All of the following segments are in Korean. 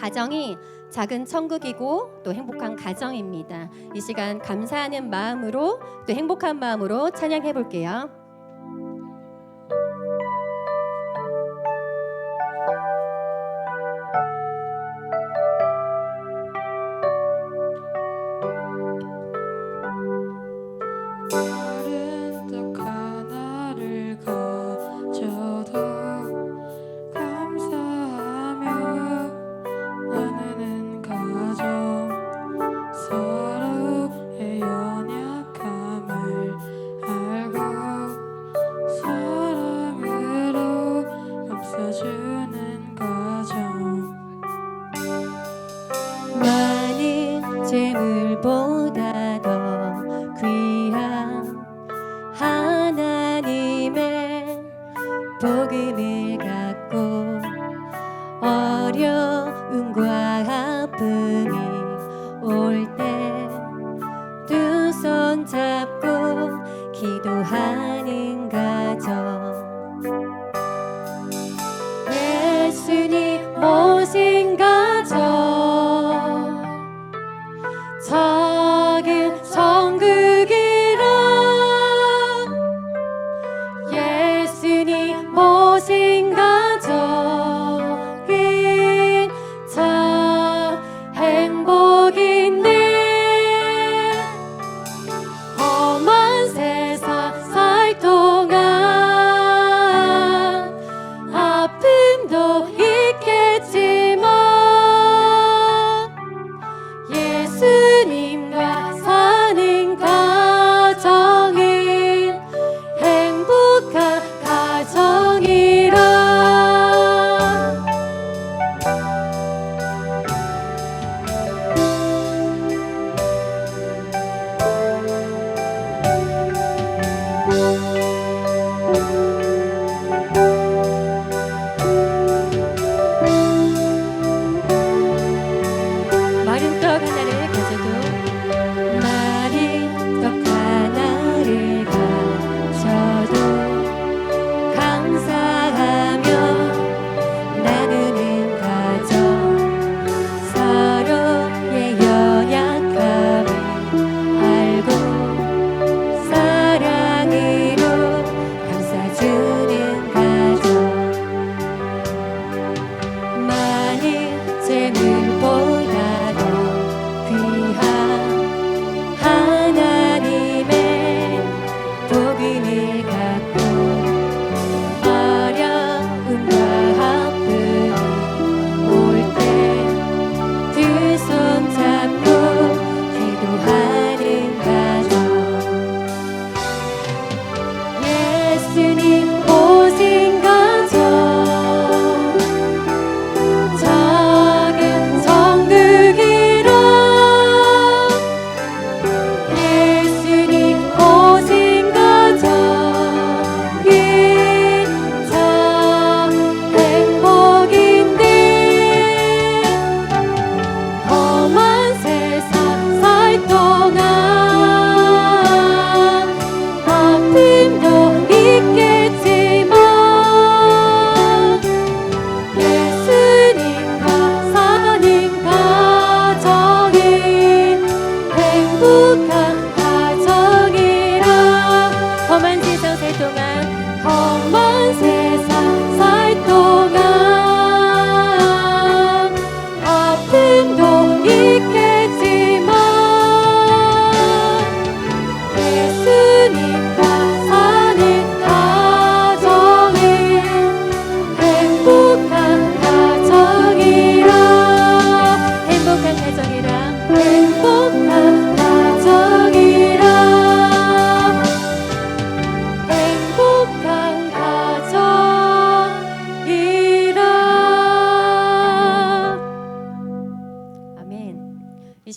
가정이 작은 천국이고 또 행복한 가정입니다. 이 시간 감사하는 마음으로 또 행복한 마음으로 찬양해 볼게요.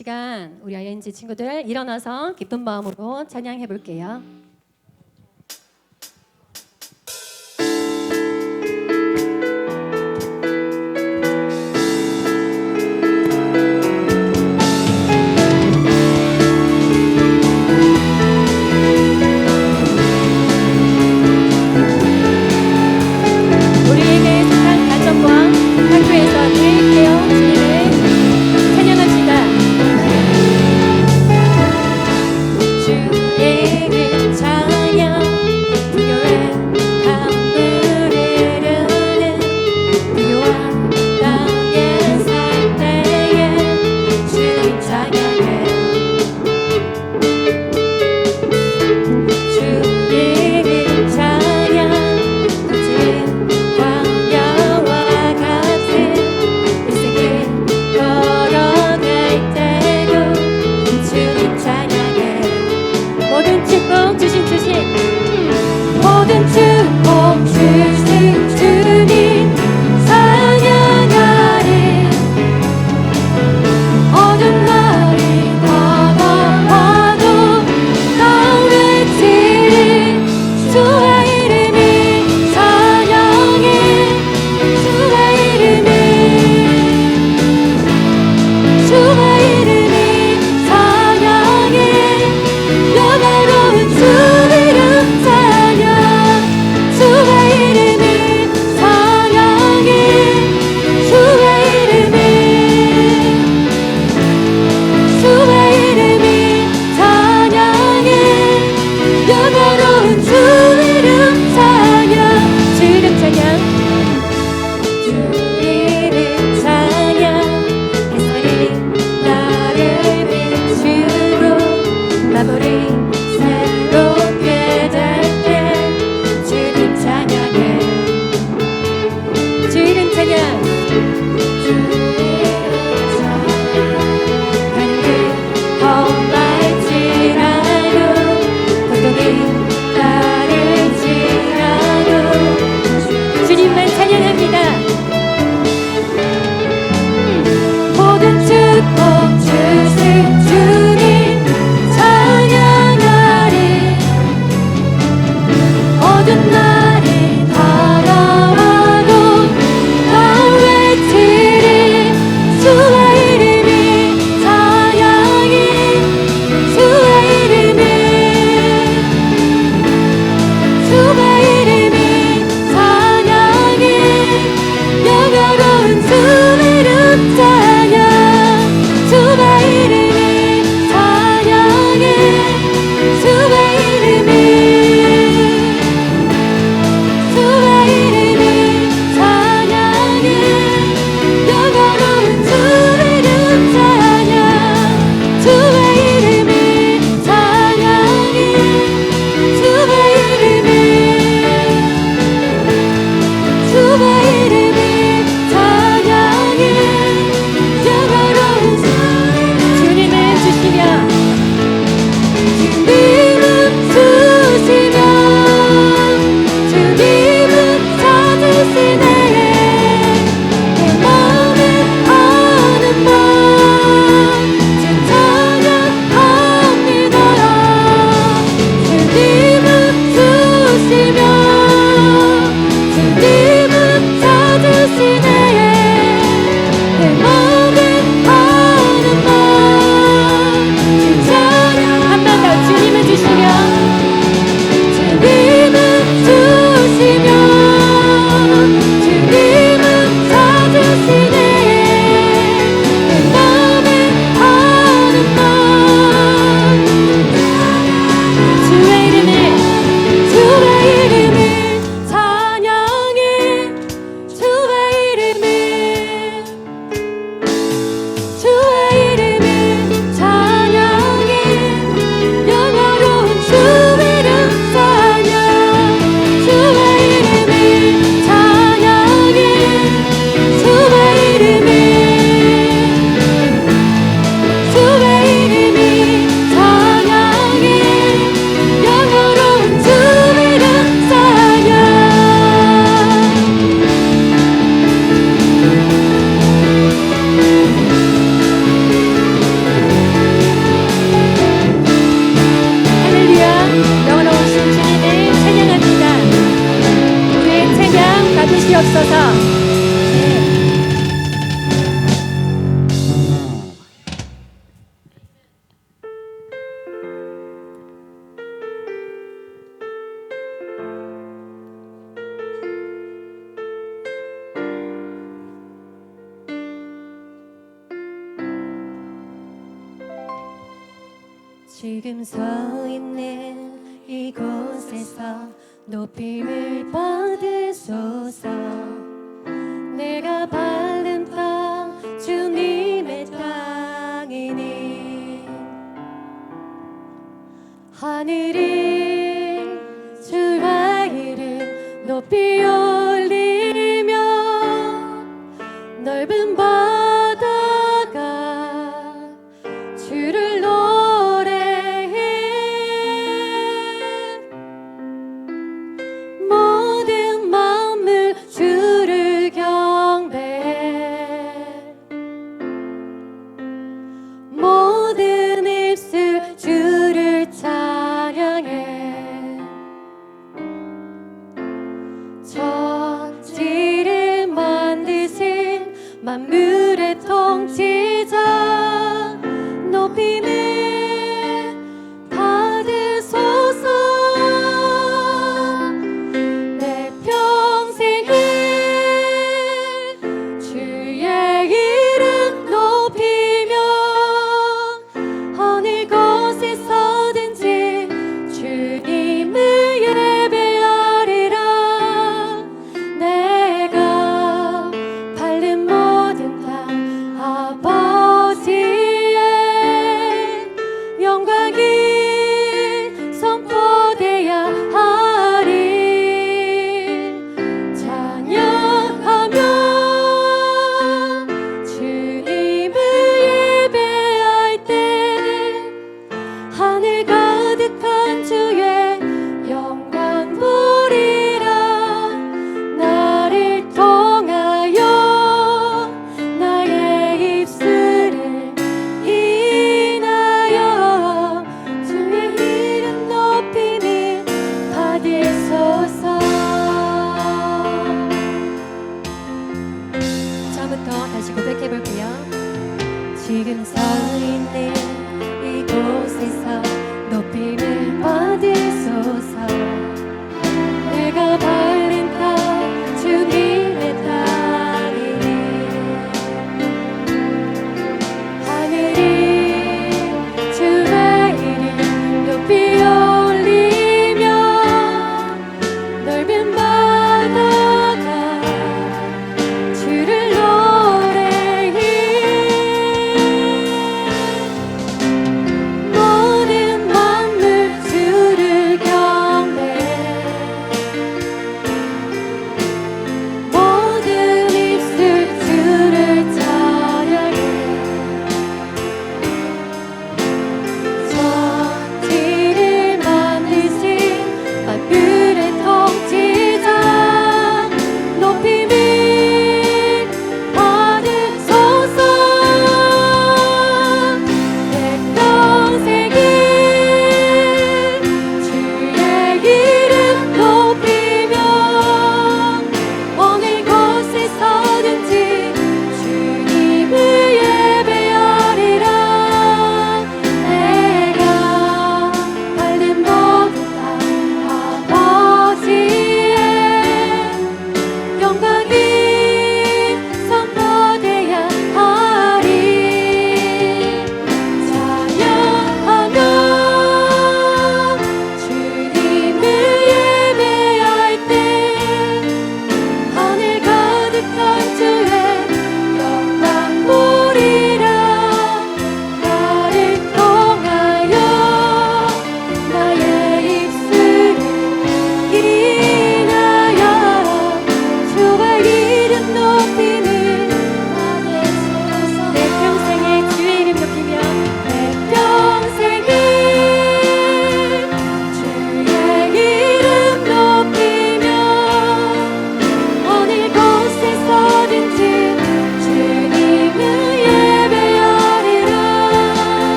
시간 우리 ING 친구들 일어나서 기쁜 마음으로 찬양해 볼게요. 지금 서 있는 이곳에서 높임을 받으소서. 내가 받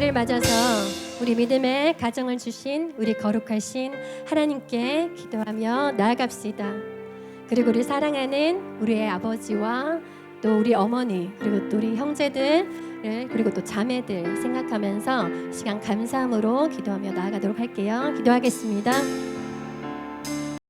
주일을 맞아서 우리 믿음의 가정을 주신 우리 거룩하신 하나님께 기도하며 나아갑시다. 그리고 우리 사랑하는 우리의 아버지와 또 우리 어머니 그리고 또 우리 형제들 그리고 또 자매들 생각하면서 시간 감사함으로 기도하며 나아가도록 할게요. 기도하겠습니다.